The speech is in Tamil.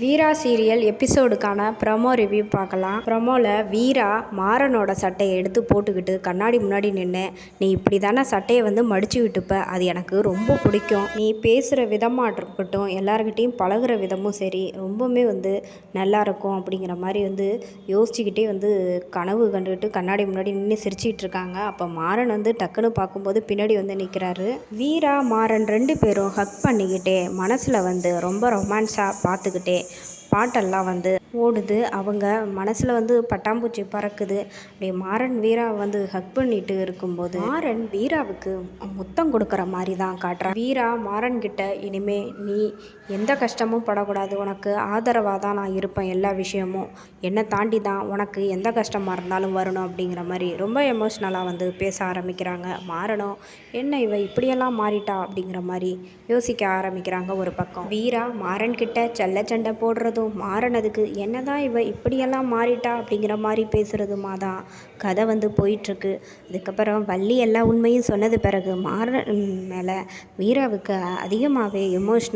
வீரா சீரியல் எபிசோடுக்கான ப்ரமோ ரிவ்யூ பார்க்கலாம். ப்ரமோவில் வீரா மாறனோட சட்டையை எடுத்து போட்டுக்கிட்டு கண்ணாடி முன்னாடி நின்று நீ இப்படி தானே சட்டையை வந்து மடித்து விட்டுப்ப? அது எனக்கு ரொம்ப பிடிக்கும். நீ பேசுகிற விதமாக இருக்கட்டும் எல்லாருக்கிட்டேயும் பழகுற விதமும் சரி ரொம்பவுமே வந்து நல்லா இருக்கும் அப்படிங்கிற மாதிரி வந்து யோசிச்சுக்கிட்டே வந்து கனவு கண்டுக்கிட்டு கண்ணாடி முன்னாடி நின்று சிரிச்சிட்டு இருக்காங்க. அப்போ மாறன் வந்து டக்குன்னு பார்க்கும்போது பின்னாடி வந்து நிற்கிறாரு வீரா மாறன் ரெண்டு பேரும் ஹக் பண்ணிக்கிட்டே மனசில் வந்து ரொம்ப ரொமான்ஸாக பார்த்துக்கிட்டே பாட்டெல்லாம் வந்து ஓடுது அவங்க மனசில் வந்து பட்டாம்பூச்சி பறக்குது. அப்படியே மாறன் வீரா வந்து ஹக் பண்ணிட்டு இருக்கும்போது மாறன் வீராவுக்கு முத்தம் கொடுக்குற மாதிரி தான் காட்டுறான் வீரா மாறன் கிட்ட இனிமே நீ எந்த கஷ்டமும் படக்கூடாது. உனக்கு ஆதரவாக தான் நான் இருப்பேன் எல்லா விஷயமும். என்னை தாண்டி தான் உனக்கு எந்த கஷ்டமாக இருந்தாலும் வரணும். அப்படிங்கிற மாதிரி ரொம்ப எமோஷ்னலாக வந்து பேச ஆரம்பிக்கிறாங்க. மாறணும் என்ன இவ இப்படியெல்லாம் மாறிட்டா? அப்படிங்கிற மாதிரி யோசிக்க ஆரம்பிக்கிறாங்க ஒரு பக்கம். வீரா மாறன் கிட்ட செல்ல சண்டை போடுறதும் மாறனதுக்கு என்னதான் இவ இப்படியெல்லாம் மாறிட்டா அப்படிங்கிற மாதிரி பேசுகிறதுமா தான் கதை வந்து போயிட்டுருக்கு. அதுக்கப்புறம் வள்ளி எல்லா உண்மையும் சொன்னது பிறகு மாற மேலே வீராவுக்கு அதிகமாகவே எமோஷ்னல்